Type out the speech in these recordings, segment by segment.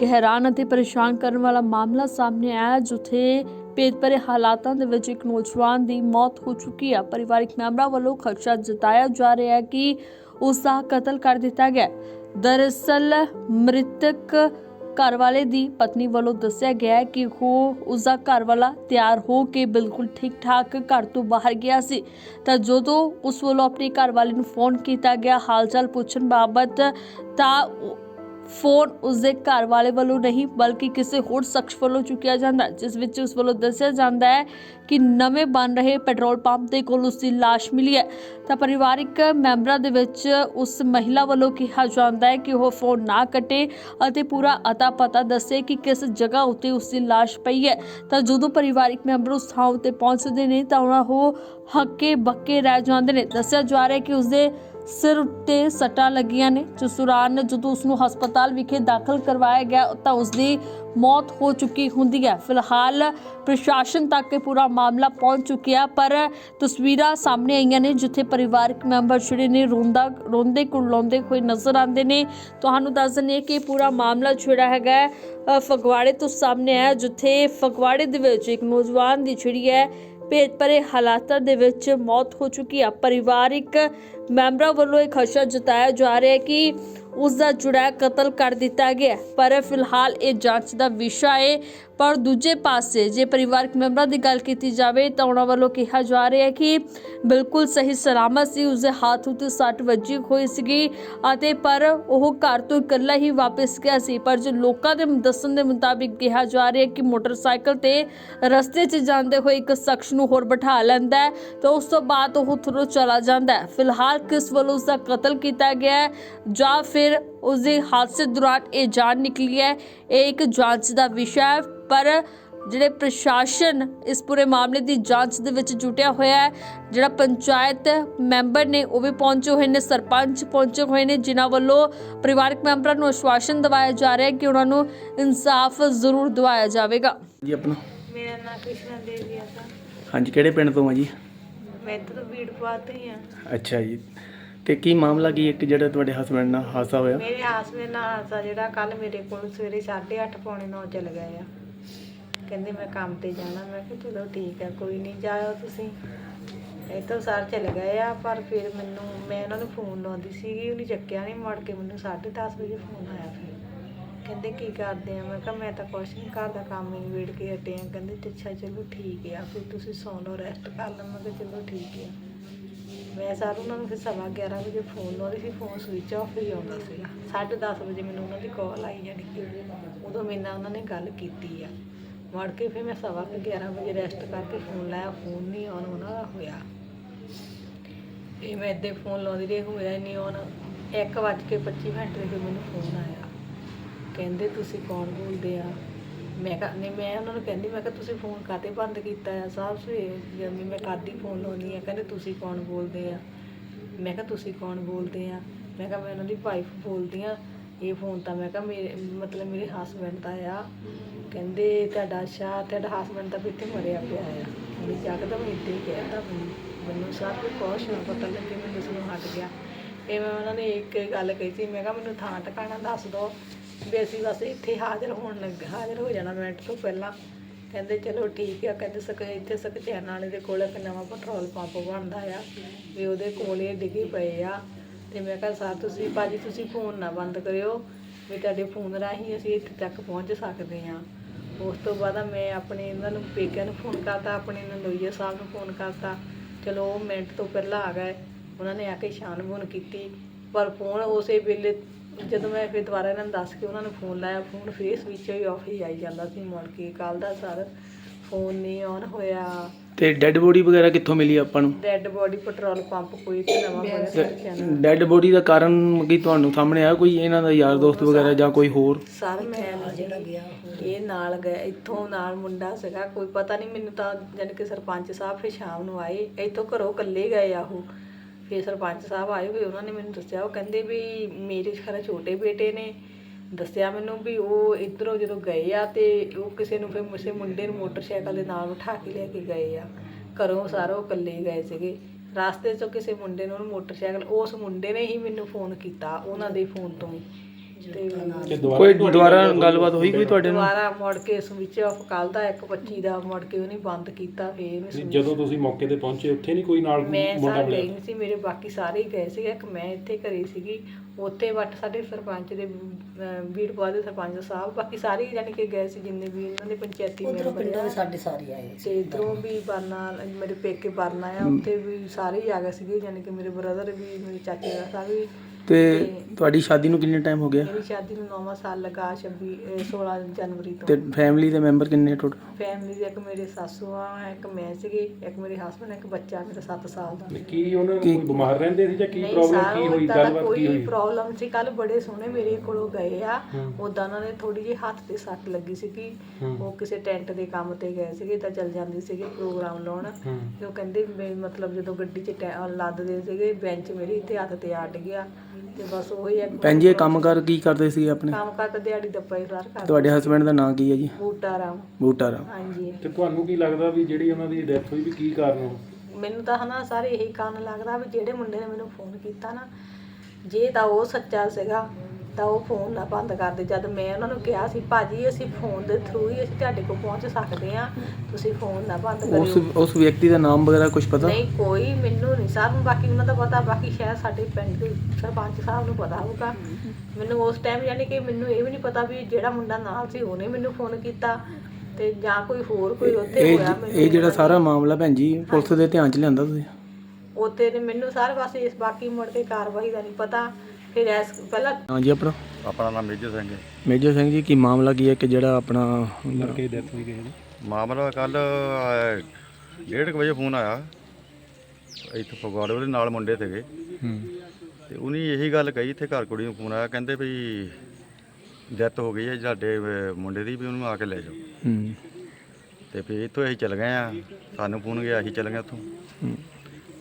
ਇੱਕ ਹੈਰਾਨ ਅਤੇ ਪਰੇਸ਼ਾਨ ਕਰਨ ਵਾਲਾ ਮਾਮਲਾ ਸਾਹਮਣੇ ਆਇਆ, ਜਿੱਥੇ ਭੇਦ ਭਰੇ ਹਾਲਾਤਾਂ ਦੇ ਵਿੱਚ ਇੱਕ ਨੌਜਵਾਨ ਦੀ ਮੌਤ ਹੋ ਚੁੱਕੀ ਹੈ ਪਰਿਵਾਰਕ ਮੈਂਬਰਾਂ ਵੱਲੋਂ ਖਰਚਾ ਜਤਾਇਆ ਜਾ ਰਿਹਾ ਹੈ ਕਿ ਉਸ ਦਾ ਕਤਲ ਕਰ ਦਿੱਤਾ ਗਿਆ ਦਰਅਸਲ, ਮ੍ਰਿਤਕ ਘਰ ਵਾਲੇ ਦੀ ਪਤਨੀ ਵੱਲੋਂ ਦੱਸਿਆ ਗਿਆ ਹੈ ਕਿ ਉਹ ਉਸ ਦਾ ਘਰ ਵਾਲਾ ਤਿਆਰ ਹੋ ਕੇ ਬਿਲਕੁਲ ਠੀਕ ਠਾਕ ਘਰ ਤੋਂ ਬਾਹਰ ਗਿਆ ਸੀ। ਤਾਂ ਜਦੋਂ ਉਸ ਵੱਲੋਂ ਆਪਣੇ ਘਰ ਵਾਲੀ ਨੂੰ ਫੋਨ ਕੀਤਾ ਗਿਆ, ਹਾਲਚਾਲ ਪੁੱਛਣ ਬਾਬਤ ਤਾਂ ਫੋਨ ਉਸਦੇ ਘਰ ਵਾਲੇ ਵੱਲੋਂ ਨਹੀਂ ਬਲਕਿ ਕਿਸੇ ਹੋਰ ਸ਼ਖਸ ਵੱਲੋਂ ਚੁੱਕਿਆ ਜਾਂਦਾ ਹੈ, ਜਿਸ ਵਿੱਚ ਉਸ ਵੱਲੋਂ ਦੱਸਿਆ ਜਾਂਦਾ ਹੈ ਕਿ ਨਵੇਂ ਬਣ ਰਹੇ ਪੈਟਰੋਲ ਪੰਪ ਦੇ ਕੋਲ ਉਸ ਦੀ ਲਾਸ਼ ਮਿਲੀ ਹੈ ਤਾਂ ਪਰਿਵਾਰਿਕ ਮੈਂਬਰਾਂ ਦੇ ਵਿੱਚ ਉਸ ਮਹਿਲਾ ਵੱਲੋਂ ਕਿਹਾ ਜਾਂਦਾ ਹੈ ਕਿ ਉਹ ਫੋਨ ਨਾ ਕੱਟੇ ਅਤੇ ਪੂਰਾ ਅਤਾ ਪਤਾ ਦੱਸੇ ਕਿ ਕਿਸ ਜਗ੍ਹਾ ਉੱਤੇ ਉਸ ਦੀ ਲਾਸ਼ ਪਈ ਹੈ ਤਾਂ ਜਦੋਂ ਪਰਿਵਾਰਿਕ ਮੈਂਬਰ ਉਸ ਥਾਂ ਉੱਤੇ ਪਹੁੰਚਦੇ ਨੇ ਤਾਂ ਉਹਨਾਂ ਉਹ ਹੱਕੇ ਬੱਕੇ ਰਹਿ ਜਾਂਦੇ ਨੇ ਦੱਸਿਆ ਜਾ ਰਿਹਾ ਹੈ ਕਿ ਉਸਦੇ ਸਿਰ ਉੱਤੇ ਸੱਟਾਂ ਲੱਗੀਆਂ ਨੇ। ਜਿਸ ਦੌਰਾਨ ਜਦੋਂ ਉਸ ਨੂੰ ਹਸਪਤਾਲ ਵਿਖੇ ਦਾਖਲ ਕਰਵਾਇਆ ਗਿਆ ਤਾਂ ਉਸ ਦੀ ਮੌਤ ਹੋ ਚੁੱਕੀ ਹੁੰਦੀ ਹੈ। ਫਿਲਹਾਲ ਪ੍ਰਸ਼ਾਸਨ ਤੱਕ ਇਹ ਪੂਰਾ ਮਾਮਲਾ ਪਹੁੰਚ ਚੁੱਕਿਆ, ਪਰ ਤਸਵੀਰਾਂ ਸਾਹਮਣੇ ਆਈਆਂ ਨੇ, ਜਿੱਥੇ ਪਰਿਵਾਰਕ ਮੈਂਬਰ ਜਿਹੜੇ ਨੇ ਰੋਂਦਾ, ਰੋਂਦੇ ਕੁਰਲਾਉਂਦੇ ਹੋਏ ਨਜ਼ਰ ਆਉਂਦੇ ਨੇ। ਤੁਹਾਨੂੰ ਦੱਸ ਦਿੰਦੇ ਹਾਂ ਕਿ ਪੂਰਾ ਮਾਮਲਾ ਜਿਹੜਾ ਹੈਗਾ ਫਗਵਾੜੇ ਤੋਂ ਸਾਹਮਣੇ ਆਇਆ, ਜਿੱਥੇ ਫਗਵਾੜੇ ਦੇ ਵਿੱਚ ਇੱਕ ਨੌਜਵਾਨ ਦੀ ਜਿਹੜੀ ਹੈ ਭੇਦ ਭਰੇ ਹਾਲਾਤਾਂ ਦੇ ਵਿੱਚ ਮੌਤ ਹੋ ਚੁੱਕੀ ਆ ਪਰਿਵਾਰਿਕ ਮੈਂਬਰਾਂ ਵੱਲੋਂ ਇਹ ਖਸ਼ਾ ਜਤਾਇਆ ਜਾ ਰਿਹਾ ਹੈ ਕਿ ਉਸ ਦਾ ਜੁੜਾ ਕਤਲ ਕਰ ਦਿੱਤਾ ਗਿਆ ਪਰ ਫਿਲਹਾਲ ਇਹ ਜਾਂਚ ਦਾ ਵਿਸ਼ਾ ਹੈ। ਪਰ ਦੂਜੇ ਪਾਸੇ ਜੇ ਪਰਿਵਾਰਕ ਮੈਂਬਰਾਂ ਦੀ ਗੱਲ ਕੀਤੀ ਜਾਵੇ ਤਾਂ ਉਹਨਾਂ ਵੱਲੋਂ ਕਿਹਾ ਜਾ ਰਿਹਾ ਹੈ ਕਿ ਬਿਲਕੁਲ ਸਹੀ ਸਲਾਮਤ ਸੀ, ਉਸਦੇ ਹੱਥ ਉੱਤੇ ਸੱਟ ਵੱਜੀ ਹੋਈ ਸੀਗੀ ਅਤੇ ਪਰ ਉਹ ਘਰ ਤੋਂ ਇਕੱਲਾ ਹੀ ਵਾਪਸ ਗਿਆ ਸੀ। ਪਰ ਜੋ ਲੋਕਾਂ ਦੇ ਦੱਸਣ ਦੇ ਮੁਤਾਬਿਕ ਕਿਹਾ ਜਾ ਰਿਹਾ ਹੈ ਕਿ ਮੋਟਰਸਾਈਕਲ ਤੇ ਰਸਤੇ 'ਚ ਜਾਂਦੇ ਹੋਏ ਇੱਕ ਸ਼ਖਸ ਨੂੰ ਹੋਰ ਬਿਠਾ ਲੈਂਦਾ ਹੈ, ਤਾਂ ਉਸ ਤੋਂ ਬਾਅਦ ਉਹ ਉੱਥੋਂ ਚਲਾ ਜਾਂਦਾ ਹੈ। ਫਿਲਹਾਲ ਕਿਸ ਵੱਲੋਂ ਉਸ ਦਾ ਕਤਲ ਕੀਤਾ ਗਿਆ ਜਾਂ ਫਿਰ ਉਸ ਦੇ ਹਾਦਸੇ ਦੌਰਾਨ ਇਹ ਜਾਨ ਨਿਕਲੀ ਹੈ। ਇਹ ਇੱਕ ਜਾਂਚ ਦਾ ਵਿਸ਼ਾ ਹੈ ਪਰ ਜਿਹੜੇ ਪ੍ਰਸ਼ਾਸਨ ਇਸ ਪੂਰੇ ਮਾਮਲੇ ਦੀ ਜਾਂਚ ਦੇ ਵਿੱਚ ਜੁਟਿਆ ਹੋਇਆ ਹੈ ਜਿਹੜਾ ਪੰਚਾਇਤ ਮੈਂਬਰ ਨੇ ਉਹ ਵੀ ਪਹੁੰਚੇ ਹੋਏ ਨੇ ਸਰਪੰਚ ਪਹੁੰਚੇ ਹੋਏ ਨੇ ਜਿਨ੍ਹਾਂ ਵੱਲੋਂ ਪਰਿਵਾਰਕ ਮੈਂਬਰਾਂ ਨੂੰ ਆਸ਼ਵਾਸਨ ਦਿਵਾਇਆ ਜਾ ਰਿਹਾ ਹੈ ਕਿ ਉਹਨਾਂ ਨੂੰ ਇਨਸਾਫ ਜ਼ਰੂਰ ਦਿਵਾਇਆ ਜਾਵੇਗਾ। ਜੀ ਆਪਣਾ? ਮੇਰਾ ਨਾਮ ਕ੍ਰਿਸ਼ਨਾ ਦੇਵੀ ਆ ਤਾਂ ਹਾਂਜੀ ਕਿਹੜੇ ਪਿੰਡ ਤੋਂ ਆ ਜੀ? ਮੈਂ ਤਾਂ ਬੀੜ ਪਾਤੇ ਹੀ ਆ। ਅੱਛਾ ਜੀ। ਤੇ ਕੀ ਮਾਮਲਾ ਕੀ ਇੱਕ ਜਿਹੜਾ ਤੁਹਾਡੇ ਹਸਬੰਡ ਨਾਲ ਹਾਦਸਾ ਹੋਇਆ? ਮੇਰੇ ਹਸਬੰਦ ਨਾਲ ਹਾਦਸਾ ਜਿਹੜਾ ਕੱਲ ਮੇਰੇ ਕੋਲ ਸਵੇਰੇ 8:30 ਪੌਣੇ 9 ਚਲ ਗਏ ਆ। ਕਹਿੰਦੇ ਮੈਂ ਕੰਮ ਤੇ ਜਾਣਾ, ਮੈਂ ਕਿਹਾ ਚਲੋ ਠੀਕ ਹੈ ਕੋਈ ਨਹੀਂ ਜਾਇਓ ਤੁਸੀਂ। ਇੱਥੋਂ ਸਾਰ ਚਲ ਗਏ ਆ, ਪਰ ਫਿਰ ਮੈਨੂੰ, ਮੈਂ ਉਹਨਾਂ ਨੂੰ ਫੋਨ ਲਾਉਂਦੀ ਸੀਗੀ, ਉਹਨੇ ਚੱਕਿਆ ਨਹੀਂ ਮੁੜ ਕੇ ਮੈਨੂੰ 10:30 ਵਜੇ ਫੋਨ ਆਇਆ ਫਿਰ। ਕਹਿੰਦੇ ਕੀ ਕਰਦੇ ਆ? ਮੈਂ ਕਿਹਾ ਮੈਂ ਤਾਂ ਕੁਛ ਨਹੀਂ ਘਰ ਦਾ ਕੰਮ ਹੀ ਵੇੜ ਕੇ ਹਟੇ ਆ। ਕਹਿੰਦੇ ਅੱਛਾ ਚਲੋ ਠੀਕ ਆ, ਫਿਰ ਤੁਸੀਂ ਸੌਂ ਲਓ ਰੈਸਟ ਕਰ ਲਓ। ਮੈਂ ਕਿਹਾ ਚਲੋ ਠੀਕ ਆ। ਮੈਂ ਸਰ ਉਹਨਾਂ ਨੂੰ ਫਿਰ ਸਵਾ 11 ਵਜੇ ਫੋਨ ਲਾਉਂਦੀ ਸੀ ਫੋਨ ਸਵਿਚ ਆਫ ਹੀ ਆਉਂਦਾ ਸੀਗਾ। 10:30 ਵਜੇ ਮੈਨੂੰ ਉਹਨਾਂ ਦੀ ਕਾਲ ਆਈ ਜਾਣੀ ਕਿ ਉਦੋਂ ਮੇਰੇ ਨਾਲ ਉਹਨਾਂ ਨੇ ਗੱਲ ਕੀਤੀ ਆ। ਮੁੜ ਕੇ ਫਿਰ ਮੈਂ ਸਵਾ ਕੁ 11 ਵਜੇ ਰੈਸਟ ਕਰਕੇ ਫੋਨ ਲਾਇਆ ਫੋਨ ਨਹੀਂ ਆਨ ਉਹਨਾਂ ਦਾ ਹੋਇਆ। ਇਹ ਮੈਂ ਇੱਦੇ ਫੋਨ ਲਾਉਂਦੀ ਰਹੀ, ਹੋਇਆ ਨਹੀਂ ਆਨ 1:25 ਮਿੰਟ ਤੇ ਫਿਰ ਮੈਨੂੰ ਫੋਨ ਆਇਆ। ਕਹਿੰਦੇ, ਤੁਸੀਂ ਕੌਣ ਬੋਲਦੇ ਆ? ਮੈਂ ਕਿਹਾ, ਨਹੀਂ, ਮੈਂ ਉਹਨਾਂ ਨੂੰ ਕਹਿੰਦੀ, ਮੈਂ ਕਿਹਾ, ਤੁਸੀਂ ਫੋਨ ਕਾਤੇ ਬੰਦ ਕੀਤਾ ਆ? ਸਾਹਿਬ ਸਵੇਰ ਜਦ ਮੈਂ ਕਾਦੀ ਫੋਨ ਲਾਉਣੀ ਆ? ਕਹਿੰਦੇ, ਤੁਸੀਂ ਕੌਣ ਬੋਲਦੇ ਆ? ਮੈਂ ਕਿਹਾ, ਤੁਸੀਂ ਕੌਣ ਬੋਲਦੇ ਆ? ਮੈਂ ਕਿਹਾ, ਮੈਂ ਉਹਨਾਂ ਦੀ ਵਾਈਫ ਬੋਲਦੀ ਆ। ਇਹ ਫੋਨ ਤਾਂ ਮੈਂ ਕਿਹਾ, ਮੇਰੇ, ਮਤਲਬ ਮੇਰੇ ਹਸਬੰਡ ਦਾ ਆ। ਕਹਿੰਦੇ, ਤੁਹਾਡਾ ਅੱਛਾ, ਤੁਹਾਡਾ ਹਸਬੰਡ ਤਾਂ ਵੀ ਇੱਥੇ ਮਰਿਆ ਪਿਆ ਆ। ਮੈਂ ਜੱਕਦਮ ਇੱਥੇ ਹੀ ਕਹਿਤਾ ਮੈਨੂੰ। ਸਭ ਕੁਛ ਨਾ ਪਤਾ ਲੱਗੇ, ਮੈਨੂੰ ਦੱਸਣੋਂ ਹਟ ਗਿਆ। ਇਹ ਮੈਂ ਉਹਨਾਂ ਨੇ ਇੱਕ ਗੱਲ ਕਹੀ ਸੀ, ਮੈਂ ਕਿਹਾ, ਮੈਨੂੰ ਥਾਂ ਟਿਕਾਣਾ ਦੱਸ ਦਿਓ। ਵੀ ਅਸੀਂ ਬਸ ਇੱਥੇ ਹਾਜ਼ਰ ਹੋਣ ਲੱਗ, ਹਾਜ਼ਰ ਹੋ ਜਾਣਾ ਮਿੰਟ ਤੋਂ ਪਹਿਲਾਂ। ਕਹਿੰਦੇ ਚਲੋ ਠੀਕ ਆ, ਕਹਿੰਦੇ ਸਕ, ਇੱਥੇ ਸਕਚੈਨ ਵਾਲੇ ਦੇ ਕੋਲ ਇੱਕ ਨਵਾਂ ਪੈਟਰੋਲ ਪੰਪ ਬਣਦਾ ਆ, ਵੀ ਉਹਦੇ ਕੋਲ ਇਹ ਡਿੱਗੇ ਪਏ ਆ। ਤੇ ਮੈਂ ਕਿਹਾ, ਸਰ, ਤੁਸੀਂ, ਭਾਜੀ, ਤੁਸੀਂ ਫੋਨ ਨਾ ਬੰਦ ਕਰਿਓ, ਵੀ ਤੁਹਾਡੇ ਫੋਨ ਰਾਹੀਂ ਅਸੀਂ ਇੱਥੇ ਤੱਕ ਪਹੁੰਚ ਸਕਦੇ ਹਾਂ। ਉਸ ਤੋਂ ਬਾਅਦ ਮੈਂ ਆਪਣੇ ਇਹਨਾਂ ਨੂੰ, ਪੇਕਿਆਂ ਨੂੰ ਫੋਨ ਕਰਤਾ, ਆਪਣੇ ਨੰਦੋਈਆ ਸਾਹਿਬ ਨੂੰ ਫੋਨ ਕਰਤਾ। ਚਲੋ, ਉਹ ਮਿੰਟ ਤੋਂ ਪਹਿਲਾਂ ਆ ਗਏ। ਉਹਨਾਂ ਨੇ ਆ ਕੇ ਛਾਣਬੂਣ ਕੀਤੀ। ਪਰ ਫੋਨ ਉਸੇ ਵੇਲੇ ਜਦੋਂ ਮੈਂ ਫਿਰ ਦੁਬਾਰਾ ਇਹਨਾਂ ਨੂੰ ਦੱਸ ਕੇ ਉਹਨਾਂ ਨੂੰ ਫੋਨ ਲਾਇਆ ਫੋਨ ਫੇਸ ਵਿੱਚ ਹੀ ਆਫ ਹੀ ਆਈ ਜਾਂਦਾ ਸੀ ਮੁੜ ਕੇ ਕੱਲ ਦਾ ਸਰ ਫੋਨ ਨਹੀਂ ਔਨ ਹੋਇਆ। ਤੇ ਡੈੱਡ ਬੋਡੀ ਵਗੈਰਾ ਕਿੱਥੋਂ ਮਿਲੀ ਆਪਾਂ ਨੂੰ? ਡੈੱਡ ਬੋਡੀ ਪੈਟਰੋਲ ਪੰਪ ਕੋਈ ਤੇ ਨਵਾਂ ਹੋਇਆ ਸਰ ਚੈਨਲ ਡੈੱਡ ਬੋਡੀ ਦਾ ਕਾਰਨ ਕੀ ਤੁਹਾਨੂੰ ਸਾਹਮਣੇ ਆਇਆ ਕੋਈ ਇਹਨਾਂ ਦਾ ਯਾਰ ਦੋਸਤ ਵਗੈਰਾ ਜਾਂ ਕੋਈ ਹੋਰ? ਸਰ ਮੈਂ ਜਿਹੜਾ ਗਿਆ ਇਹ ਨਾਲ ਗਿਆ ਇੱਥੋਂ ਨਾਲ ਮੁੰਡਾ ਸੀਗਾ ਕੋਈ ਪਤਾ ਨਹੀਂ ਮੈਨੂੰ ਤਾਂ ਜਾਣੀ ਕਿ ਸਰਪੰਚ ਸਾਹਿਬ ਫਿਰ ਸ਼ਾਮ ਨੂੰ ਆਏ ਇੱਥੋਂ ਘਰੋਂ ਇਕੱਲੇ ਗਏ ਆ ਉਹ। ਫਿਰ ਸਰਪੰਚ ਸਾਹਿਬ ਆਏ ਹੋਏ, ਉਹਨਾਂ ਨੇ ਮੈਨੂੰ ਦੱਸਿਆ, ਉਹ ਕਹਿੰਦੇ ਵੀ ਮੇਰੇ ਖਰਾ ਛੋਟੇ ਬੇਟੇ ਨੇ। ਦੱਸਿਆ ਮੈਨੂੰ ਵੀ ਉਹ ਇੱਧਰੋਂ ਜਦੋਂ ਗਏ ਆ ਤੇ ਉਹ ਕਿਸੇ ਨੂੰ ਫਿਰ ਕਿਸੇ ਮੁੰਡੇ ਨੂੰ ਮੋਟਰਸਾਈਕਲ ਦੇ ਨਾਲ ਉਠਾ ਕੇ ਲੈ ਕੇ ਗਏ ਆ। ਘਰੋਂ ਸਾਰੋ ਇਕੱਲੇ ਗਏ ਸੀਗੇ। ਰਾਸਤੇ 'ਚੋਂ ਕਿਸੇ ਮੁੰਡੇ ਨੂੰ ਮੋਟਰਸਾਈਕਲ, ਉਸ ਮੁੰਡੇ ਨੇ ਹੀ ਮੈਨੂੰ ਫੋਨ ਕੀਤਾ, ਉਹਨਾਂ ਦੇ ਫੋਨ ਤੋਂ ਹੀ। ਤੇ ਕੋਈ ਦੁਬਾਰਾ ਗੱਲਬਾਤ ਹੋਈ ਕੋਈ ਤੁਹਾਡੇ ਨਾਲ? ਦੁਬਾਰਾ ਮੁੜ ਕੇ ਸਵਿਚ ਆਫ ਕੱਲ ਦਾ 1:25 ਦਾ ਮੁੜ ਕੇ ਉਹਨੇ ਬੰਦ ਕੀਤਾ ਫੇਰ switch ਜਦੋਂ ਤੁਸੀਂ ਮੌਕੇ ਤੇ ਪਹੁੰਚੇ ਉੱਥੇ ਨਹੀਂ ਕੋਈ ਨਾਲ ਮੈਂ ਮੁੰਡਾ ਸਾਰੇ ਮਿਲਿਆ? ਨਹੀਂ ਸੀ ਮੇਰੇ ਬਾਕੀ ਸਾਰੇ ਹੀ ਗਏ ਸੀਗੇ ਇੱਕ ਮੈਂ ਇੱਥੇ ਘਰੇ ਸੀਗੀ ਉੱਥੇ ਵੱਟ ਸਾਡੇ ਸਰਪੰਚ ਦੇ ਵੀਰਪੁਰ ਦੇ ਸਰਪੰਚ ਸਾਹਿਬ ਬਾਕੀ ਸਾਰੇ ਹੀ ਜਾਣੀ ਕਿ ਗਏ ਸੀ ਜਿੰਨੇ ਵੀ ਇਹਨਾਂ ਦੇ ਪੰਚਾਇਤੀ ਉਧਰੋਂ ਮੈਂਬਰ ਪਿੰਡੋਂ ਆ। ਵੀ ਸਾਡੇ ਸਾਰੇ ਆਏ ਤੇ ਇਧਰੋਂ ਵੀ ਬਰਨਾ ਮੇਰੇ ਪੇਕੇ ਬਰਨਾ ਆ ਉੱਥੇ ਵੀ ਸਾਰੇ ਹੀ ਆ ਗਏ ਸੀਗੇ ਜਾਣੀ ਕਿ ਮੇਰੇ ਬ੍ਰਦਰ ਵੀ ਮੇਰੇ ਚਾਚੇ ਦਾ ਸਾਹਿਬ ਵੀ ਤੇ ਤੁਹਾਡੀ ਸ਼ਾਦੀ ਨੂੰ ਕਿੰਨੇ ਟਾਈਮ ਹੋ ਗਿਆ? ਮੇਰੀ ਸ਼ਾਦੀ ਨੂੰ 9ਵਾਂ ਸਾਲ ਲੱਗਾ 26 ਇਹ 16 ਜਨਵਰੀ ਤੇ। ਤੋਂ ਫੈਮਿਲੀ ਦੇ ਮੈਂਬਰ ਕਿੰਨੇ ਟੋਟਲ ਫੈਮਿਲੀ ਦੇ ਇੱਕ ਮੇਰੇ ਸਾਸੂ ਆ ਇੱਕ ਮੈਂ ਸੀਗੀ ਇੱਕ ਮੇਰੇ ਹਸਬੰਡ ਇੱਕ ਬੱਚਾ ਮੇਰਾ 7 ਸਾਲ ਦਾ। ਕੀ ਉਹਨਾਂ ਨੂੰ ਕੋਈ ਬਿਮਾਰ ਰਹਿੰਦੇ ਸੀ ਜਾਂ ਕੀ ਨਹੀਂ ਪ੍ਰੋਬਲਮ ਕੀ ਹੋਈ ਏਦਾਂ ਦਾ ਗੱਲਬਾਤ ਕੀ ਕੋਈ ਹੋਈ? ਪ੍ਰੋਬਲਮ ਸੀ ਕੱਲ ਬੜੇ ਸੋਹਣੇ ਮੇਰੇ ਕੋਲੋਂ ਗਏ ਆ। ਉਦਾਂ ਉਹਨਾਂ ਨੇ ਥੋੜੀ ਜਿਹੀ ਹੱਥ ਤੇ ਸੱਟ ਲੱਗੀ ਸੀਗੀ। ਉਹ ਕਿਸੇ ਟੈਂਟ ਦੇ ਕੰਮ ਤੇ ਗਏ ਸੀਗੇ ਤਾਂ ਚੱਲ ਜਾਂਦੀ ਸੀਗੇ ਪ੍ਰੋਗਰਾਮ ਲਾਉਣ। ਤੇ ਉਹ ਕਹਿੰਦੇ ਵੀ ਮਤਲਬ ਜਦੋਂ ਗੱਡੀ 'ਚ ਟੈ- ਲੱਦਦੇ ਸੀਗੇ ਬੈਂਚ ਮੇਰੀ ਇੱਥੇ ਹੱਥ ਤੇ ਅੜ ਗਿਆ। ਤੇ ਬਸ ਉਹੀ ਇੱਕ ਭੈਣ ਜੀ ਇਹ ਕੰਮ ਕਰ ਕੀ ਕਰਦੇ ਸੀ ਆਪਣੇ? ਕੰਮ ਕਰਦਾ ਦਿਹਾੜੀ ਦੱਪਾ ਹੀ ਸਾਰ ਕਰ ਤੁਹਾਡੇ ਹਸਬੰਡ ਦਾ ਨਾਂ ਕੀ ਹੈ ਜੀ? ਬੂਟਾ ਰਾਮ। ਬੂਟਾ ਰਾਮ। ਹਾਂਜੀ। ਤੇ ਤੁਹਾਨੂੰ ਕੀ ਲੱਗਦਾ ਵੀ ਜਿਹੜੀ ਉਹਨਾਂ ਦੀ ਡੈਥ ਹੋਈ ਵੀ ਕੀ ਕਾਰਨ ਹੋ ਮੈਨੂੰ ਤਾਂ ਹਨਾ ਸਾਰੇ ਇਹੀ ਕਾਰਨ ਲੱਗਦਾ ਵੀ ਜਿਹੜੇ ਮੁੰਡੇ ਨੇ ਮੈਨੂੰ ਫੋਨ ਕੀਤਾ ਨਾ ਜੇ ਤਾਂ ਉਹ ਸੱਚਾ ਸੀਗਾ ਤਾਂ ਉਹ ਫੋਨ ਨਾ ਬੰਦ ਕਰਦੇ ਜਦ ਮੈਂ ਉਹਨਾਂ ਨੂੰ ਕਿਹਾ ਸੀ ਭਾਜੀ ਅਸੀਂ ਫੋਨ ਦੇ ਥਰੂ ਹੀ ਅਸੀਂ ਤੁਹਾਡੇ ਕੋਲ ਪਹੁੰਚ ਸਕਦੇ ਆ ਤੁਸੀਂ ਫੋਨ ਨਾ ਬੰਦ ਉਸ ਕਰਿਓ ਉਸ ਵਿਅਕਤੀ ਦਾ ਨਾਮ ਵਗੈਰਾ ਕੁਝ ਪਤਾ? ਨਹੀਂ ਕੋਈ ਮੈਨੂੰ ਨਹੀਂ ਸਾਨੂੰ ਬਾਕੀ ਉਹਨਾਂ ਦਾ ਪਤਾ ਬਾਕੀ ਸ਼ਾਇਦ ਸਾਡੇ ਪਿੰਡ ਦੇ ਸਰਪੰਚ ਸਾਹਿਬ ਨੂੰ ਪਤਾ ਹੋਊਗਾ। ਮੈਨੂੰ ਉਸ ਟਾਈਮ ਯਾਨੀ ਕਿ ਮੈਨੂੰ ਇਹ ਵੀ ਨਹੀਂ ਪਤਾ ਵੀ ਜਿਹੜਾ ਮੁੰਡਾ ਨਾਲ ਸੀ ਉਹਨੇ ਮੈਨੂੰ ਫੋਨ ਕੀਤਾ ਤੇ ਜਾਂ ਕੋਈ ਹੋਰ ਕੋਈ ਉੱਥੇ ਇਹ ਹੋਇਆ ਮੈਨੂੰ ਇਹ ਜਿਹੜਾ ਸਾਰਾ ਮਾਮਲਾ ਭੈਣ ਜੀ ਪੁਲਿਸ ਦੇ ਧਿਆਨ 'ਚ ਲਿਆਂਦਾ ਤੁਸੀਂ? ਉੱਥੇ ਤੇ ਮੈਨੂੰ ਸਾਰੇ ਪਾਸੇ ਇਸ ਬਾਕੀ ਮੁੜ ਕੇ ਕਾਰਵਾਈ ਦਾ ਨਹੀਂ ਪਤਾ। ਫਿਰ ਐਸ ਪਹਿਲਾਂ ਹਾਂ ਜੀ ਆਪਣਾ? ਆਪਣਾ ਨਾਮ ਮੇਜਰ ਸਿੰਘ ਹੈ। ਮੇਜਰ ਸਿੰਘ ਜੀ ਕੀ ਮਾਮਲਾ ਕੀ ਹੈ ਕਿ ਜਿਹੜਾ ਆਪਣਾ ਲੜਕੇ ਦੀ ਡੈਥ ਹੋਈ ਕਿਸੇ ਦੀ ਮਾਮਲਾ ਕੱਲ ਡੇਢ ਕੁ ਵਜੇ ਫੋਨ ਆਇਆ। ਇੱਥੇ ਫਗਵਾੜੇ ਉਹਦੇ ਨਾਲ ਮੁੰਡੇ ਸੀਗੇ। ਤੇ ਉਹਨੇ ਇਹੀ ਗੱਲ ਕਹੀ ਇੱਥੇ ਘਰ ਕੁੜੀ ਨੂੰ ਫੋਨ ਆਇਆ। ਕਹਿੰਦੇ ਵੀ ਡੈਥ ਹੋ ਗਈ ਹੈ ਸਾਡੇ ਅਹ, ਮੁੰਡੇ ਦੀ ਵੀ ਉਹਨੂੰ ਆ ਕੇ ਲੈ ਜਾਓ। ਹੂੰ। ਤੇ ਫਿਰ ਇੱਥੋਂ ਅਸੀਂ ਚੱਲ ਗਏ ਆ। ਸਾਨੂੰ ਫੋਨ ਗਿਆ ਅਸੀਂ ਚੱਲ ਗਏ ਉੱਥੋਂ। ਹੂੰ,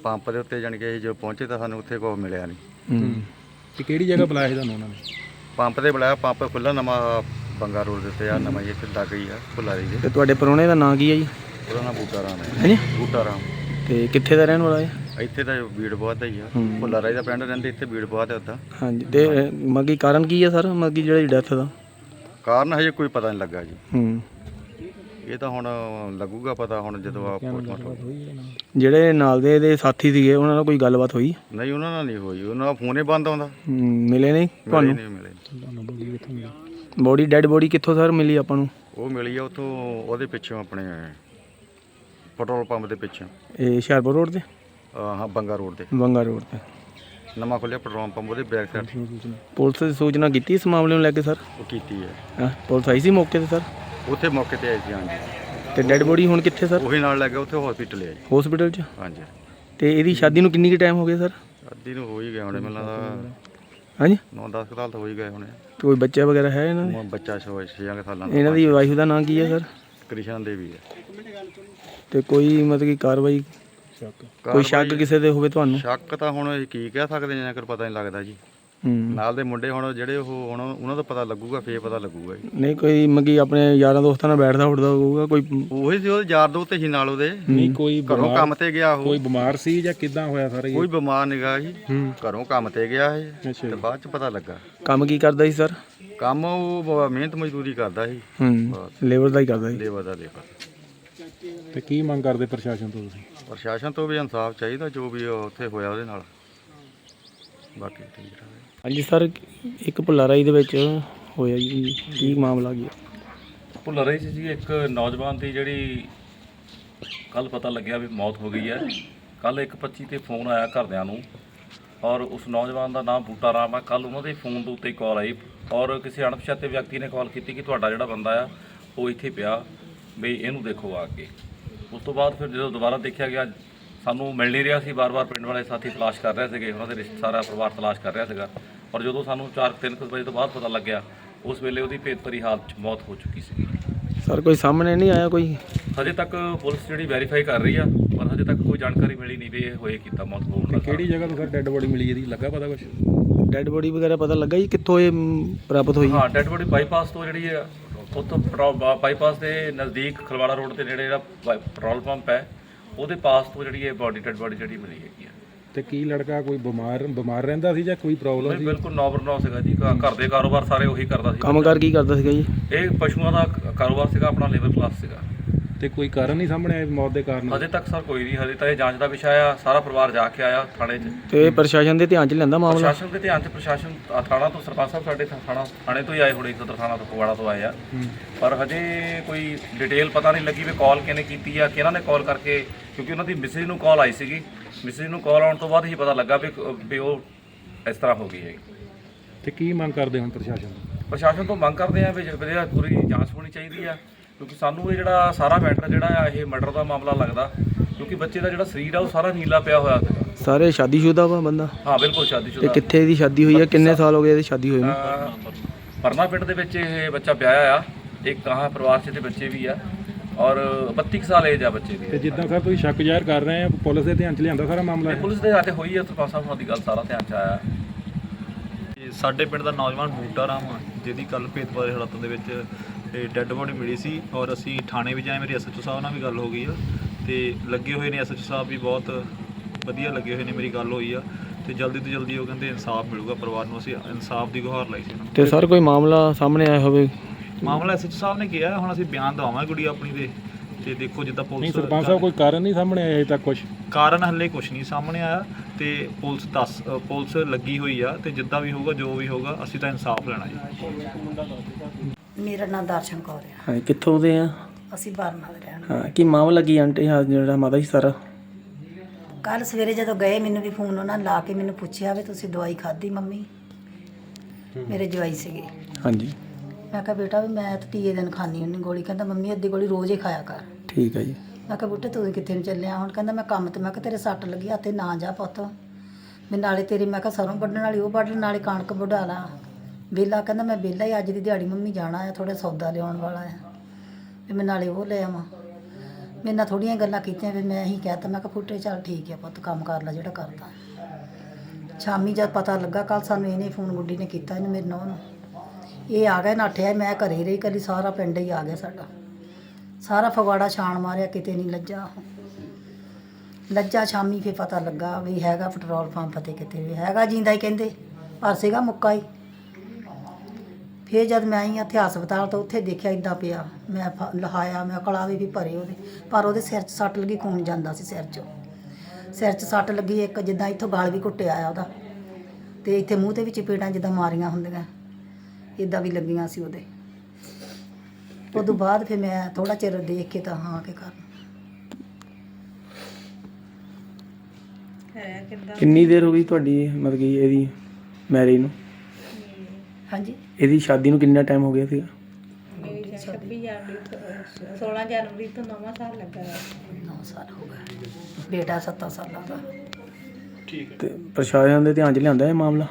ਪੰਪ ਦੇ ਉੱਤੇ ਜਾਣ ਕੇ ਅਸੀਂ ਜਦੋਂ ਪਹੁੰਚੇ ਤਾਂ ਸਾਨੂੰ ਉੱਥੇ ਕੋਈ ਮਿਲਿਆ ਨਹੀਂ। ਹੂੰ। ਤੇ ਕਿਹੜੀ ਜਗ੍ਹਾ ਬੁਲਾਇਆ ਸੀ ਤੁਹਾਨੂੰ ਉਹਨਾਂ ਨੇ? ਪੰਪ ਤੇ ਬੁਲਾਇਆ ਪੰਪ ਖੁੱਲਾ ਨਵਾਂ ਬੰਗਾ ਰੋਡ ਦੇ ਉੱਤੇ ਆ ਨਵਾਂ ਹੀ ਇੱਥੇ ਲੱਗ ਗਈ ਆ ਫੁੱਲਾਰੀ ਦੇ ਤੇ ਤੁਹਾਡੇ ਪਰੋਣੇ ਦਾ ਨਾਂ ਕੀ ਹੈ ਜੀ? ਉਹਦਾ ਨਾਮ ਬੂਟਾ ਰਾਮ ਹੈ। ਹਾਂਜੀ? ਬੂਟਾ ਰਾਮ। ਤੇ ਕਿੱਥੇ ਦਾ ਰਹਿਣ ਵਾਲਾ ਹੈ ਇੱਥੇ ਤਾਂ ਬੀੜ ਬਹੁਤ ਦਾ ਹੀ ਆ। ਹੂੰ। ਦਾ ਪਿੰਡ ਰਹਿੰਦੇ ਇੱਥੇ ਬੀੜ ਬਹੁਤ ਹੈ ਉੱਦਾਂ ਹਾਂਜੀ ਤੇ ਮੱਗੀ ਕਾਰਨ ਕੀ ਹੈ ਸਰ? ਮੱਗੀ ਜਿਹੜੀ ਡੈਥ ਦਾ? ਕਾਰਨ ਹਜੇ ਕੋਈ ਪਤਾ ਨਹੀਂ ਲੱਗਾ ਜੀ। ਹੂੰ। ਇਹ ਤਾਂ ਹੁਣ ਲੱਗੂਗਾ ਪਤਾ ਹੁਣ ਜਦੋਂ ਆ ਪੋਸਟਮਾਰਟਮ ਜਿਹੜੇ ਨਾਲ ਦੇ ਇਹਦੇ ਸਾਥੀ ਸੀਗੇ ਉਹਨਾਂ ਨਾਲ ਕੋਈ ਗੱਲਬਾਤ ਹੋਈ? ਨਹੀਂ ਉਹਨਾਂ ਨਾਲ ਨਹੀਂ ਹੋਈ। ਉਹਨਾਂ ਦਾ ਫੋਨ ਹੀ ਬੰਦ ਆਉਂਦਾ। ਮਿਲੇ ਨਹੀਂ ਮਿਲੇ ਤੁਹਾਨੂੰ? ਨਹੀਂ ਮਿਲੇ ਬੋਡੀ ਡੈਡ ਬੋਡੀ ਕਿੱਥੋਂ ਸਰ ਮਿਲੀ ਆਪਾਂ ਨੂੰ? ਉਹ ਮਿਲੀ ਆ ਉਥੋਂ ਉਹਦੇ ਪਿੱਛੋਂ ਆਪਣੇ ਪੈਟਰੋਲ ਪੰਪ ਦੇ ਪਿੱਛੋਂ। ਇਹ ਹੁਸ਼ਿਆਰਪੁਰ ਰੋਡ ਤੇ? ਅਹ ਹਾਂ ਬੰਗਾ ਰੋਡ ਤੇ। ਬੰਗਾ ਰੋਡ ਤੇ। ਨਵਾਂ ਖੁੱਲਿਆ ਪੈਟਰੋਲ ਪੰਪ ਉਹਦੇ ਬੈਕ ਸਾਈਡ ਪੁਲਿਸ ਦੀ ਸੂਚਨਾ ਕੀਤੀ ਇਸ ਮਾਮਲੇ ਨੂੰ ਲੈ ਕੇ ਸਰ? ਉਹ ਕੀਤੀ ਹੈ। ਹਾਂ? ਪੁਲਿਸ ਆਈ ਸੀ ਮੌਕੇ ਤੇ ਸਰ? ਉੱਥੇ ਮੌਕੇ ਤੇ ਆਈ ਸੀ ਹਾਂਜੀ। ਤੇ ਡੈਡ ਬੋਡੀ ਹੁਣ ਕਿੱਥੇ ਸਰ ਉਹੀ ਨਾਲ ਲੱਗ ਗਿਆ ਉੱਥੇ ਹਸਪੀਟਲ ਹੈ ਜੀ ਹਸਪੀਟਲ 'ਚ? ਹਾਂਜੀ। ਤੇ ਇਹਦੀ ਸ਼ਾਦੀ ਨੂੰ ਕਿੰਨੀ ਕੁ ਟਾਈਮ ਹੋ ਗਿਆ ਸਰ ਅੱਧੀ ਨੂੰ ਹੋ ਹੀ ਗਏ ਹੋਣੇ ਮੈਨੂੰ ਲੱਗਦਾ ਹਾਂਜੀ? 9-10 ਸਾਲ ਤਾਂ ਹੋ ਹੀ ਗਏ ਹੋਣੇ। ਤੇ ਕੋਈ ਬੱਚਾ ਵਗੈਰਾ ਹੈ ਇਹਨਾਂ ਦੇ? ਉਹ ਬੱਚਾ ਛੋ 6 ਸਾਲਾਂ ਦਾ ਇਹਨਾਂ ਦੀ ਵਾਈਫ ਦਾ ਨਾਂ ਕੀ ਹੈ ਸਰ ਕ੍ਰਿਸ਼ਨ ਦੇਵੀ ਹੈ। ਤੇ ਕੋਈ ਮਤਲਬ ਕਿ ਕਾਰਵਾਈ ਕੋਈ ਸ਼ੱਕ ਕਿਸੇ ਦੇ ਹੋਵੇ ਤੁਹਾਨੂੰ? ਸ਼ੱਕ ਤਾਂ ਹੁਣ ਕੀ ਕਹਿ ਸਕਦੇ ਹਾਂ ਜੇਕਰ ਪਤਾ ਨਹੀਂ ਲੱਗਦਾ ਜੀ। ਨਾਲ ਦੇ ਮੁੰਡੇ ਹੁਣ ਜਿਹੜੇ ਉਹ ਹੁਣ ਉਹਨਾਂ ਦਾ ਪਤਾ ਲੱਗੂਗਾ ਫੇਰ ਪਤਾ ਲੱਗੂਗਾ ਜੀ। ਨਹੀਂ ਕੋਈ ਮਗੀ ਆਪਣੇ ਯਾਰਾਂ ਦੋਸਤਾਂ ਨਾਲ ਬੈਠਦਾ ਉੱਠਦਾ ਹੋਊਗਾ ਕੋਈ ਉਹੀ ਸੀ ਉਹਦੇ ਯਾਰ ਦੋਸਤ ਸੀ ਨਾਲ ਉਹਦੇ। ਨਹੀਂ ਕੋਈ ਘਰੋਂ ਕੰਮ ਤੇ ਗਿਆ ਉਹ। ਕੋਈ ਬਿਮਾਰ ਸੀ ਜਾਂ ਕਿਦਾਂ ਹੋਇਆ ਸਾਰਾ ਇਹ? ਕੋਈ ਬਿਮਾਰ ਨਿਗਾ ਜੀ। ਘਰੋਂ ਕੰਮ ਤੇ ਗਿਆ ਇਹ ਅੱਛਾ ਤੇ ਬਾਅਦ ਚ ਪਤਾ ਲੱਗਾ। ਕੰਮ ਕੀ ਕਰਦਾ ਸੀ ਸਰ? ਕੰਮ ਉਹ ਬ- ਮਿਹਨਤ ਮਜ਼ਦੂਰੀ ਕਰਦਾ ਸੀ। ਹੂੰ। ਲੇਬਰ ਦਾ ਹੀ ਕਰਦਾ ਸੀ? ਲੇਬਰ ਦਾ ਲੇਬਰ। ਤੇ ਕੀ ਮੰਗ ਕਰਦੇ ਪ੍ਰਸ਼ਾਸਨ ਤੋਂ ਤੁਸੀਂ? ਪ੍ਰਸ਼ਾਸਨ ਤੋਂ ਵੀ ਇਨਸਾਫ ਚਾਹੀਦਾ ਜੋ ਵੀ ਉਹ ਉੱਥੇ ਹੋਇਆ ਉਹਦੇ ਨਾਲ। ਬਾਕੀ ਠੀਕ ਰਹੇ ਹਾਂਜੀ ਸਰ, ਇੱਕ ਭੁੱਲਾਰਾਈ ਦੇ ਵਿੱਚ ਹੋਇਆ ਜੀ, ਕੀ ਮਾਮਲਾ ਗਿਆ ਭੁੱਲਰੇ 'ਚ ਜੀ ਇੱਕ ਨੌਜਵਾਨ ਦੀ ਜਿਹੜੀ ਕੱਲ ਪਤਾ ਲੱਗਿਆ ਵੀ ਮੌਤ ਹੋ ਗਈ ਹੈ। ਕੱਲ 1:25 ਤੇ ਫੋਨ ਆਇਆ ਘਰਦਿਆਂ ਨੂੰ ਔਰ ਉਸ ਨੌਜਵਾਨ ਦਾ ਨਾਮ ਬੂਟਾ ਰਾਮ ਹੈ ਕੱਲ ਉਹਨਾਂ ਦੇ ਫੋਨ ਦੇ ਉੱਤੇ ਕਾਲ ਆਈ ਔਰ ਕਿਸੇ ਅਣਪਛਾਤੇ ਵਿਅਕਤੀ ਨੇ ਕਾਲ ਕੀਤੀ ਕਿ ਤੁਹਾਡਾ ਜਿਹੜਾ ਬੰਦਾ ਆ, ਉਹ ਇੱਥੇ ਪਿਆ। ਵੀ ਇਹਨੂੰ ਦੇਖੋ ਆ ਕੇ। ਉਸ ਤੋਂ ਬਾਅਦ ਫਿਰ ਜਦੋਂ ਦੁਬਾਰਾ ਦੇਖਿਆ ਗਿਆ ਸਾਨੂੰ ਮਿਲ ਨਹੀਂ ਰਿਹਾ ਸੀ ਬਾਰ-ਬਾਰ ਪਿੰਡ ਵਾਲੇ ਸਾਥੀ ਤਲਾਸ਼ ਕਰ ਰਹੇ ਸੀਗੇ ਉਹਨਾਂ ਦੇ ਰਿਸ਼ਤੇ ਸਾਰਾ ਪਰਿਵਾਰ ਤਲਾਸ਼ ਕਰ ਰਿਹਾ ਸੀਗਾ। ਔਰ ਜਦੋਂ ਸਾਨੂੰ 4-3 ਵਜੇ ਤੋਂ ਬਾਅਦ ਪਤਾ ਲੱਗਿਆ ਉਸ ਵੇਲੇ ਉਹਦੀ ਭੇਤਭਰੀ ਹਾਲਤ 'ਚ ਮੌਤ ਹੋ ਚੁੱਕੀ ਸੀ ਸਰ ਕੋਈ ਸਾਹਮਣੇ ਨਹੀਂ ਆਇਆ ਕੋਈ? ਹਜੇ ਤੱਕ ਪੁਲਿਸ ਜਿਹੜੀ ਵੈਰੀਫਾਈ ਕਰ ਰਹੀ ਆ ਪਰ ਹਜੇ ਤੱਕ ਕੋਈ ਜਾਣਕਾਰੀ ਮਿਲੀ ਨਹੀਂ ਵੀ ਇਹ ਹੋਏ ਕੀਤਾ ਮੌਤ ਹੋਣ ਦਾ ਕਿਹੜੀ ਜਗ੍ਹਾ ਤੋਂ ਸਰ ਡੈੱਡ ਬੋਡੀ ਮਿਲੀ ਇਹਦੀ ਲੱਗਾ ਪਤਾ ਕੁਝ ਡੈਡ ਬੋਡੀ ਵਗੈਰਾ ਪਤਾ ਲੱਗਾ ਜੀ ਕਿੱਥੋਂ ਇਹ ਪ੍ਰਾਪਤ ਹੋਈ? ਹਾਂ ਡੈਡ ਬੋਡੀ ਬਾਈਪਾਸ ਤੋਂ ਜਿਹੜੀ ਹੈ ਉੱਥੋਂ ਬਾਈਪਾਸ ਦੇ ਨਜ਼ਦੀਕ ਖਲਵਾੜਾ ਰੋਡ ਤੇ ਨੇੜੇ ਜਿਹੜਾ ਪੈਟਰੋਲ ਪੰਪ ਹੈ ਉਹਦੇ ਪਾਸ ਤੋਂ ਜਿਹੜੀ ਇਹ ਬੋਡੀ ਡੈਡ ਬੋਡੀ ਜਿਹੜੀ ਮਿਲੀ ਹੈਗੀ ਆ। ਤੇ ਕੀ ਲੜਕਾ ਕੋਈ ਬਿਮਾਰ ਬਿਮਾਰ ਰਹਿੰਦਾ ਸੀ ਜਾਂ ਕੋਈ ਪ੍ਰੋਬਲਮ ਨਹੀਂ ਸੀ? ਬਿਲਕੁਲ ਨੌਬਰ ਨੌ ਸੀਗਾ ਜੀ। ਘ- ਘਰ ਦੇ ਕਾਰੋਬਾਰ ਸਾਰੇ ਉਹੀ ਕਰਦਾ ਸੀ। ਕੰਮਕਾਰ ਕੀ ਕਰਦਾ ਸੀਗਾ ਜੀ? ਇਹ ਪਸ਼ੂਆਂ ਦਾ ਕ- ਕਾਰੋਬਾਰ ਸੀਗਾ ਆਪਣਾ ਲੇਬਰ ਕਲਾਸ ਸੀਗਾ। ਤੇ ਕੋਈ ਕਾਰਨ ਨਹੀਂ ਸਾਹਮਣੇ ਆਇਆ ਮੌਤ ਦੇ ਕਾਰਨ? ਹਜੇ ਤੱਕ ਸਰ ਕੋਈ ਨਹੀਂ ਹਜੇ ਤਾਂ ਇਹ ਜਾਂਚ ਦਾ ਵਿਸ਼ਾ ਆ ਸਾਰਾ ਪਰਿਵਾਰ ਜਾ ਕੇ ਆਇਆ ਥਾਣੇ 'ਚ। ਤੇ ਪ੍ਰਸ਼ਾਸਨ ਦੇ ਧਿਆਨ 'ਚ ਲੈਂਦਾ ਮਾਮਲਾ? ਪ੍ਰਸ਼ਾਸਨ ਦੇ ਧਿਆਨ 'ਚ ਪ੍ਰਸ਼ਾਸਨ ਆ, ਥਾਣਾ ਤੋਂ ਸਰਪੰਚ ਸਾਹਿਬ ਸਾਡੇ ਥਾ- ਥਾਣਾ ਥਾਣੇ ਤੋਂ ਹੀ ਆਏ ਹੋਣੇ ਸਦਰ ਥਾਣਾ ਤੋਂ ਫਗਵਾੜਾ ਤੋਂ ਆਏ ਆ। ਪਰ ਹਜੇ ਕੋਈ ਡਿਟੇਲ ਪਤਾ ਨਹੀਂ ਲੱਗੀ ਵੀ ਕਾਲ ਕਿਹਨੇ ਕੀਤੀ ਆ ਕਿਹਨਾਂ ਨੇ ਕਾਲ ਕਰਕੇ ਕਿਉਂਕਿ ਉਹਨਾਂ ਦੀ ਮਿਸਿਸ ਨੂੰ ਕਾਲ ਆਈ ਸੀਗੀ। ਮਿਸਿਸ ਨੂੰ ਕਾਲ ਆਉਣ ਤੋਂ ਬਾਅਦ ਹੀ ਪਤਾ ਲੱਗਾ ਵੀ ਵੀ ਉਹ ਇਸ ਤਰ੍ਹਾਂ ਹੋ ਗਈ ਹੈ ਤੇ ਕੀ ਮੰਗ ਕਰਦੇ ਹੁਣ ਪ੍ਰਸ਼ਾਸਨ ਤੋਂ? ਪ੍ਰਸ਼ਾਸਨ ਤੋਂ ਮੰਗ ਕਰਦੇ ਆ ਵੀ ਜਿਹੜਾ ਪੂਰੀ ਜਾਂਚ ਹੋਣੀ ਚਾਹੀਦੀ ਆ ਕਿਉਂਕਿ ਸਾਨੂੰ ਇਹ ਜਿਹੜਾ ਸਾਰਾ ਮੈਟਰ ਜਿਹੜਾ ਆ ਇਹ ਮਰਡਰ ਦਾ ਮਾਮਲਾ ਲੱਗਦਾ ਕਿਉਂਕਿ ਬੱਚੇ ਦਾ ਜਿਹੜਾ ਸਰੀਰ ਆ ਉਹ ਸਾਰਾ ਨੀਲਾ ਪਿਆ ਹੋਇਆ ਸੀਗਾ ਸਾਰੇ ਸ਼ਾਦੀशुदा ਵਾ ਬੰਦਾ? ਹਾਂ ਬਿਲਕੁਲ ਤੇ ਕਿੱਥੇ ਦੀ ਸ਼ਾਦੀ ਹੋਈ ਹੈ ਕਿੰਨੇ ਸਾਲ ਹੋ ਗਏ ਇਹਦੀ ਸ਼ਾਦੀ ਹੋਈ ਨੂੰ? ਅਹ ਪਿੰਡ ਦੇ ਵਿੱਚ ਇਹ ਬੱਚਾ ਵਿਆਹਿਆ ਆ। ਇੱਕ ਕਹਾ ਪਰਿਵਾਰ 'ਚ ਬੱਚੇ ਵੀ ਆ। ਔਰ 32 ਸਾਲ ਏਜ ਆ ਬੱਚੇ ਦੀ। ਤੇ ਜਿੱਦਾਂ ਸਰ ਤੁਸੀਂ ਸ਼ੱਕ ਜ਼ਾਹਿਰ ਕਰ ਰਹੇ ਆ ਪੁਲਿਸ ਦੇ ਧਿਆਨ ਚ ਲਿਆਂਦਾ ਸਾਰਾ ਮਾਮਲਾ ਪੁਲਿਸ ਦੇ ਸਾਡੇ ਹੋਈ ਆ ਸਰਪੰਚ ਸਾਹਿਬ ਦੀ ਗੱਲ ਸਾਰਾ ਧਿਆਨ 'ਚ ਆਇਆ। ਸਾਡੇ ਪਿੰਡ ਦਾ ਨੌਜਵਾਨ ਬੂਟਾ ਰਾਮ ਜਿਹਦੀ ਕੱਲ ਭੇਦਭਾਵ ਦੇ ਦੇ ਵਿੱਚ ਡੈੱਡ ਬੋਡੀ ਮਿਲੀ ਸੀ ਔਰ ਅਸੀਂ ਥਾਣੇ ਵੀ ਜਾਏ ਮੇਰੀ ਐਸਐਚਓ ਸਾਹਿਬ ਨਾਲ ਵੀ ਗੱਲ ਹੋ ਗਈ ਆ। ਤੇ ਲੱਗੇ ਹੋਏ ਨੇ ਐਸਐਚਓ ਸਾਹਿਬ ਵੀ ਬਹੁਤ ਵਧੀਆ ਲੱਗੇ ਹੋਏ ਨੇ ਮੇਰੀ ਗੱਲ ਹੋਈ ਆ। ਤੇ ਜਲਦੀ ਤੋਂ ਜਲਦੀ ਉਹ ਕਹਿੰਦੇ ਇਨਸਾਫ ਮਿਲੂਗਾ ਪਰਿਵਾਰ ਨੂੰ ਅਸੀਂ ਇਨਸਾਫ ਦੀ ਗੁਹਾਰ ਲਾਈ ਸੀ ਉਹਨਾਂ ਨੂੰ। ਤੇ ਸਰ ਕੋਈ ਮਾਮਲਾ ਸਾਹਮਣੇ ਆਇਆ ਹੋਵੇ? ਮਾਮਲਾ ਐਸਐਚਓ ਸਾਹਿਬ ਨੇ ਕਿਹਾ ਹੁਣ ਅਸੀਂ ਬਿਆਨ ਦਵਾਵਾਂਗੇ ਗੁੜੀ ਆਪਣੀ ਦੇ। ਤੇ ਦੇਖੋ ਜਿੱਦਾਂ ਨਹੀਂ ਪੁਲਿਸ ਸਰਪੰਚ ਸਾਹਿਬ ਕੋਈ ਕਾਰਨ ਨਹੀਂ ਸਾਹਮਣੇ ਆਇਆ ਅਜੇ ਤੱਕ ਕੁਝ ਕਾਰਨ ਹੱਲੇ ਕੁਝ ਨਹੀਂ ਸਾਹਮਣੇ ਆਇਆ। ਤੇ ਪੁਲਿਸ ਦੱਸ ਅ, ਪੁਲਿਸ ਲੱਗੀ ਹੋਈ ਆ ਤੇ ਜਿੱਦਾਂ ਵੀ ਹੋਊਗਾ ਜੋ ਵੀ ਹੋਊਗਾ ਅਸੀਂ ਤਾਂ ਇਨਸਾਫ ਲੈਣਾ ਜੀ। ਮੇਰਾ ਨਾਮ ਦਰਸ਼ਨ ਕੌਰ ਆ। ਹਾਂ ਕਿੱਥੋਂ ਦੇ ਆ? ਅਸੀਂ ਬਰਨਾ ਦੇ ਰਹਿਣ ਹਾਂ ਕੀ ਮਾਮਲਾ ਕੀ ਆਂਟੀ? ਹਾਂ ਜਿਹੜਾ ਮਾਤਾ ਜੀ ਸਾਰਾ? ਕੱਲ ਸਵੇਰੇ ਜਦੋਂ ਗਏ ਮੈਨੂੰ ਵੀ ਫੋਨ ਉਹਨਾਂ ਲਾ ਕੇ ਮੈਨੂੰ ਪੁੱਛਿਆ ਵੀ ਤੁਸੀਂ ਦਵਾਈ ਖਾਧੀ ਮੰਮੀ? ਮੇਰੇ ਜਵਾਈ ਸੀਗੇ। ਹਾਂਜੀ। ਮੈਂ ਕਿਹਾ ਬੇਟਾ ਵੀ ਮੈਂ ਤਾਂ ਤੀਏ ਦਿਨ ਖਾਣੀ ਹੁੰਨੀ ਗੋਲੀ। ਕਹਿੰਦਾ ਮੰਮੀ ਅੱਧੀ ਗੋਲੀ ਰੋਜ਼ ਹੀ ਖਾਇਆ ਕਰ। ਠੀਕ ਹੈ ਜੀ। ਮੈਂ ਕਿਹਾ ਬੁੱਟੇ ਤੂੰ ਕਿੱਥੇ ਨੂੰ ਚੱਲਿਆ ਹੁਣ? ਕਹਿੰਦਾ ਮੈਂ ਕੰਮ ਤੇ। ਮੈਂ ਕਿਹਾ ਤੇਰੇ ਸੱਟ ਲੱਗੀ ਹੱਥੇ ਨਾ ਜਾ ਪੁੱਤ। ਮੈਂ ਨਾਲੇ ਤੇਰੀ ਮੈਂ ਕਿਹਾ ਸਰੋਂ ਵੱਢਣ ਵਾਲੀ ਉਹ ਵੱਢ ਨਾਲੇ ਕਣਕ ਵਢਾ ਲਾ। ਵਿਹਲਾ ਕਹਿੰਦਾ ਮੈਂ ਵਿਹਲਾ ਹੀ ਅੱਜ ਦੀ ਦਿਹਾੜੀ ਮੰਮੀ ਜਾਣਾ ਆ ਥੋੜਾ ਸੌਦਾ ਲਿਆਉਣ ਵਾਲਾ ਆ। ਵੀ ਮੈਂ ਨਾਲੇ ਉਹ ਲੈ ਆਵਾਂ। ਮੇਰੇ ਨਾਲ ਥੋੜੀਆਂ ਗੱਲਾਂ ਕੀਤੀਆਂ ਵੀ ਮੈਂ ਇਹੀ ਕਹਿਤਾ ਮੈਂ ਕਿਹਾ ਫੁੱਟੇ ਚੱਲ ਠੀਕ ਆ ਪੁੱਤ, ਕੰਮ ਕਰ ਲੈ ਜਿਹੜਾ ਕਰਦਾ। ਸ਼ਾਮੀ ਜਦ ਪਤਾ ਲੱਗਾ ਕੱਲ ਸਾਨੂੰ ਇਹਨੇ ਫੋਨ ਗੁੱਡੀ ਨੇ ਕੀਤਾ ਇਹਨੂੰ ਮੇਰੇ ਨਾਲ। ਨੂੰ ਇਹ ਆ ਗਿਆ ਨੱਠਿਆ, ਮੈਂ ਘਰੇ ਹੀ ਰਹੀ, ਕਲੀ ਸਾਰਾ ਪਿੰਡ ਹੀ ਆ ਗਿਆ ਸਾਡਾ। ਸਾਰਾ ਫਗਵਾੜਾ ਛਾਣ ਮਾਰਿਆ, ਕਿਤੇ ਨਹੀਂ ਲੱਜਾ ਲੱਜਾ ਸ਼ਾਮੀ ਫੇ ਪਤਾ ਲੱਗਾ ਵੀ ਹੈਗਾ ਪੈਟਰੋਲ ਪੰਪ ਤੇ ਕਿਤੇ ਵੀ, ਹੈਗਾ ਜਿੰਦਾ ਹੀ ਕਹਿੰਦੇ, ਪਰ ਸੀਗਾ ਮੁੱਕਾ ਹੀ। ਫੇਰ ਜਦ ਮੈਂ ਆਈ ਇੱਥੇ ਹਸਪਤਾਲ ਤੋਂ ਉੱਥੇ ਦੇਖਿਆ ਇਦਾਂ ਪਿਆ। ਮੈਂ ਫ- ਲਹਾਇਆ ਮੈਂ ਕਲਾਵੇ ਵੀ ਭਰੇ ਉਹਦੇ। ਪਰ ਉਹਦੇ ਸਿਰ 'ਚ ਸੱਟ ਲੱਗੀ ਖੂਨ ਜਾਂਦਾ ਸੀ ਸਿਰ 'ਚੋਂ। ਸਿਰ 'ਚ ਸੱਟ ਲੱਗੀ ਇੱਕ ਜਿੱਦਾਂ ਇੱਥੋਂ ਗਾਲ ਵੀ ਘੁੱਟਿਆ ਆ ਉਹਦਾ। ਤੇ ਇੱਥੇ ਮੂੰਹ ਤੇ ਵੀ ਚਪੇੜਾਂ ਜਿੱਦਾਂ ਮਾਰੀਆਂ ਹੁੰਦੀਆਂ। ਇਦਾਂ ਵੀ ਲੱਗੀਆਂ ਸੀ ਉਹਦੇ। ਉਦੋਂ ਬਾਅਦ ਫਿਰ ਮੈਂ ਥੋੜਾ ਚਿਰ ਦੇਖ ਕੇ ਤਾਂ ਹਾਂ ਕੇ ਕਰ। ਕਿੰਨੀ ਦੇਰ ਹੋ ਗਈ ਤੁਹਾਡੀ ਮਤਲਬ ਕਿ ਇਹਦੀ ਮੈਰਿਜ ਨੂੰ? ਹਾਂਜੀ। ਇਹਦੀ ਸ਼ਾਦੀ ਨੂੰ ਕਿੰਨਾ ਟਾਈਮ ਹੋ ਗਿਆ ਸੀਗਾ? ਮੇਰੀ 26 ਜਨਵਰੀ ਤੋਂ 16 ਜਨਵਰੀ ਤੋਂ ਨਵਾਂ ਸਾਲ ਲੱਗਾ ਹੈ 9 ਸਾਲ ਹੋ ਗਏ। ਬੇਟਾ 7 ਸਾਲਾਂ ਦਾ। ਤੇ ਪ੍ਰਸ਼ਾਸਨ ਦੇ ਧਿਆਨ 'ਚ ਲਿਆਂਦਾ ਇਹ ਮਾਮਲਾ?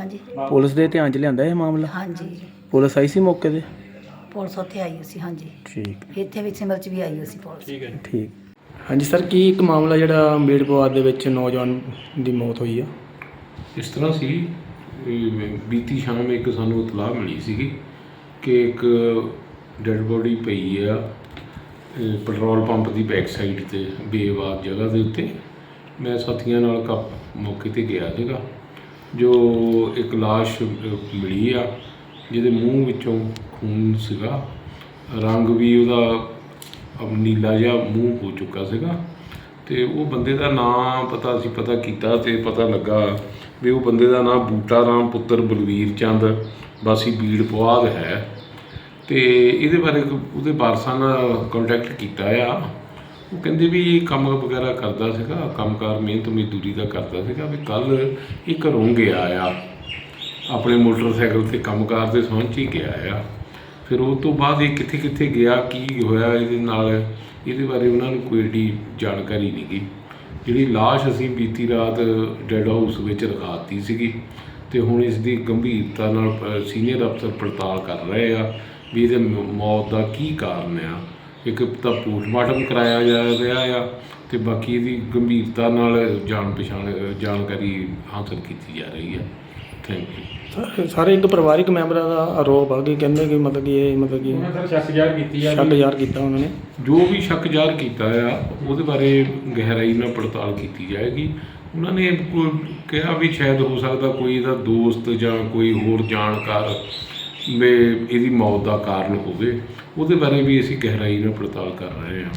ਹਾਂਜੀ। ਪੁਲਿਸ ਦੇ ਧਿਆਨ 'ਚ ਲਿਆਂਦਾ ਇਹ ਮਾਮਲਾ? ਹਾਂਜੀ। ਪੁਲਿਸ ਆਈ ਸੀ ਮੌਕੇ ਤੇ? ਪੁਲਿਸ ਉੱਥੇ ਆਈ ਹੋਈ ਸੀ ਹਾਂਜੀ। ਠੀਕ। ਇੱਥੇ ਵੀ ਸਿਮਲ ਚ ਵੀ ਆਈ ਹੋਈ ਸੀ ਪੁਲਿਸ। ਠੀਕ ਹਾਂਜੀ ਸਰ ਕੀ ਇੱਕ ਮਾਮਲਾ ਜਿਹੜਾ ਅੰਬੇਡਕਰ ਦੇ ਵਿੱਚ ਨੌਜਵਾਨ ਦੀ ਮੌਤ ਹੋਈ ਆ? ਇਸ ਤਰ੍ਹਾਂ ਸੀ ਬੀਤੀ ਸ਼ਾਮ ਇੱਕ ਸਾਨੂੰ ਇਤਲਾਹ ਮਿਲੀ ਸੀਗੀ ਕਿ ਇੱਕ ਡੈੱਡ ਬੋਡੀ ਪਈ ਆ ਪੈਟਰੋਲ ਪੰਪ ਦੀ ਬੈਕ ਸਾਈਡ ਤੇ ਬੇਵਾਦ ਜਗ੍ਹਾ ਦੇ ਉੱਤੇ। ਮੈਂ ਸਾਥੀਆਂ ਨਾਲ ਕੱਪ ਮੌਕੇ ਤੇ ਗਿਆ ਸੀਗਾ, ਜੋ ਇੱਕ ਲਾਸ਼ ਮਿਲੀ ਆ, ਜਿਹਦੇ ਮੂੰਹ ਵਿੱਚੋਂ ਖੂਨ ਸੀਗਾ। ਰੰਗ ਵੀ ਉਹਦਾ ਨੀਲਾ ਜਿਹਾ ਮੂੰਹ ਹੋ ਚੁੱਕਾ ਸੀਗਾ। ਤੇ ਉਹ ਬੰਦੇ ਦਾ ਨਾਂ ਪਤਾ ਅਸੀਂ ਪਤਾ ਕੀਤਾ ਤੇ ਪਤਾ ਲੱਗਾ ਵੀ ਉਹ ਬੰਦੇ ਦਾ ਨਾਂ ਬੂਟਾ ਰਾਮ ਪੁੱਤਰ ਬਲਵੀਰ ਚੰਦ ਵਾਸੀ ਬੀੜ ਪਵਾਦ ਹੈ। ਤੇ ਇਹਦੇ ਬਾਰੇ ਉਹਦੇ ਵਾਰਸਾਂ ਨਾਲ ਕੰਟੈਕਟ ਕੀਤਾ ਆ। ਉਹ ਕਹਿੰਦੇ ਵੀ ਇਹ ਕੰਮ ਵਗੈਰਾ ਕਰਦਾ ਸੀਗਾ, ਕੰਮਕਾਰ ਮਿਹਨਤ ਮਜ਼ਦੂਰੀ ਦਾ ਕਰਦਾ ਸੀਗਾ ਵੀ ਕੱਲ ਇਹ ਘਰੋਂ ਗਿਆ ਆ। ਆਪਣੇ ਮੋਟਰਸਾਈਕਲ ਤੇ ਕੰਮਕਾਰ 'ਤੇ ਸੰਬੰਧ 'ਚ ਹੀ ਗਿਆ ਆ। ਫਿਰ ਉਹ ਤੋਂ ਬਾਅਦ ਇਹ ਕਿੱਥੇ ਕਿੱਥੇ ਗਿਆ, ਕੀ ਹੋਇਆ ਇਹਦੇ ਨਾਲ, ਇਹਦੇ ਬਾਰੇ ਉਹਨਾਂ ਨੂੰ ਕੋਈ ਏਡੀ ਜਾਣਕਾਰੀ ਨਹੀਂ ਗਈ ਜਿਹੜੀ ਲਾਸ਼ ਅਸੀਂ ਬੀਤੀ ਰਾਤ ਡੈਡ ਹਾਊਸ ਵਿੱਚ ਰਖਾਤੀ ਸੀਗੀ ਤੇ ਹੁਣ ਇਸ ਦੀ ਗੰਭੀਰਤਾ ਨਾਲ ਸੀਨੀਅਰ ਅਫਸਰ ਪੜਤਾਲ ਕਰ ਰਹੇ ਆ ਵੀ ਇਹਦੇ ਮ- ਮੌਤ ਦਾ ਕੀ ਕਾਰਨ ਆ। ਇੱਕ ਤਾਂ ਪੋਸਟਮਾਰਟਮ ਕਰਾਇਆ ਜਾ ਰਿਹਾ ਆ ਤੇ ਬਾਕੀ ਇਹਦੀ ਗੰਭੀਰਤਾ ਨਾਲ ਜਾਣ ਪਛਾਣ ਜਾਣਕਾਰੀ ਹਾਸਲ ਕੀਤੀ ਜਾ ਰਹੀ ਹੈ ਥੈਂਕ ਯੂ ਸਰ- ਸਾਰੇ ਇੱਕ ਪਰਿਵਾਰਿਕ ਮੈਂਬਰਾਂ ਦਾ ਆਰੋਪ ਆ ਕਿ ਕਹਿੰਦੇ ਕਿ ਮਤਲਬ ਕਿ ਇਹ ਮਤਲਬ ਕਿ ਉਹਨਾਂ ਸਰ ਸ਼ੱਕ ਜ਼ਾਹਿਰ ਕੀਤੀ ਆ ਸ਼ੱਕ ਜ਼ਾਹਰ ਕੀਤਾ ਉਹਨਾਂ ਨੇ। ਜੋ ਵੀ ਸ਼ੱਕ ਜ਼ਾਹਰ ਕੀਤਾ ਆ ਉਹਦੇ ਬਾਰੇ ਗਹਿਰਾਈ ਨਾਲ ਪੜਤਾਲ ਕੀਤੀ ਜਾਏਗੀ। ਉਹਨਾਂ ਨੇ ਕੋਈ ਕਿਹਾ ਵੀ ਸ਼ਾਇਦ ਹੋ ਸਕਦਾ ਕੋਈ ਇਹਦਾ ਦੋਸਤ ਜਾਂ ਕੋਈ ਹੋਰ ਜਾਣਕਾਰ ਵੀ ਇਹਦੀ ਮੌਤ ਦਾ ਕਾਰਨ ਹੋਵੇ। ਉਹਦੇ ਬਾਰੇ ਵੀ ਅਸੀਂ ਗਹਿਰਾਈ ਨਾਲ ਪੜਤਾਲ ਕਰ ਰਹੇ ਹਾਂ।